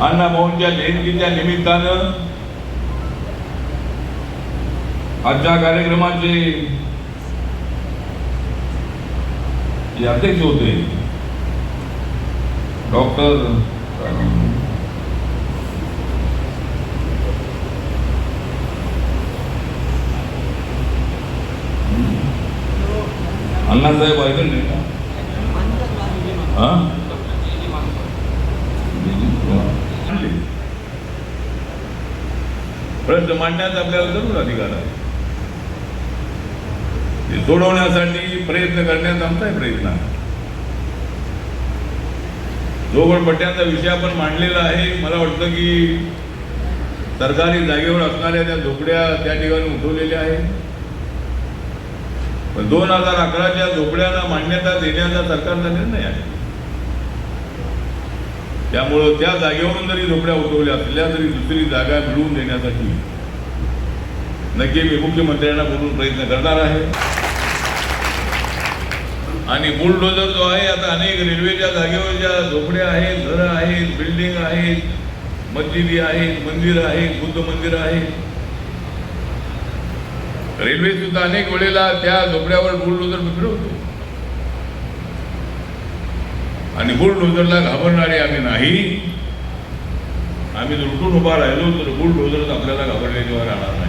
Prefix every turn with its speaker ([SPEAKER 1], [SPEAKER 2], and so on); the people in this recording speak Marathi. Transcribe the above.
[SPEAKER 1] अण्णा मोहनच्या जयंतीच्या निमित्तानं आजच्या कार्यक्रमाचे जे अध्यक्ष होते डॉक्टर अण्णासाहेब ऐकून नाही का हा प्रश्न मांडण्याचा आपल्याला जरूर अधिकार आहे. ते सोडवण्यासाठी प्रयत्न करण्याचा आमचाही प्रयत्न आहे. झोपडपट्ट्यांचा विषय आपण मांडलेला आहे. मला वाटतं की सरकारी जागेवर असणाऱ्या त्या झोपड्या त्या ठिकाणी उठवलेल्या आहेत. पण दोन हजार अकराच्या झोपड्यांना मान्यता देण्याचा सरकारचा निर्णय आहे. त्यामुळं त्या जागेवरून जरी झोपड्या उठवल्या असल्या तरी दुसरी जागा मिळवून देण्यासाठी नक्की मी मुख्यमंत्र्यांना बोलून प्रयत्न करणार आहे. आणि बुलडोजर जो आहे आता अनेक रेल्वेच्या जागेवर ज्या झोपड्या आहेत घरं आहेत बिल्डिंग आहेत मस्जिदी आहेत मंदिरं आहेत बुद्ध मंदिरं आहेत. रेल्वे सुद्धा अनेक वेळेला त्या झोपड्यावर बुलडोजर फिरवतो. आणि बुलडोजरला घाबरणारे आम्ही नाही. आम्ही जर उठून उभा राहिलो तर बुलडोजर आपल्याला घाबरल्याशिवाय राहणार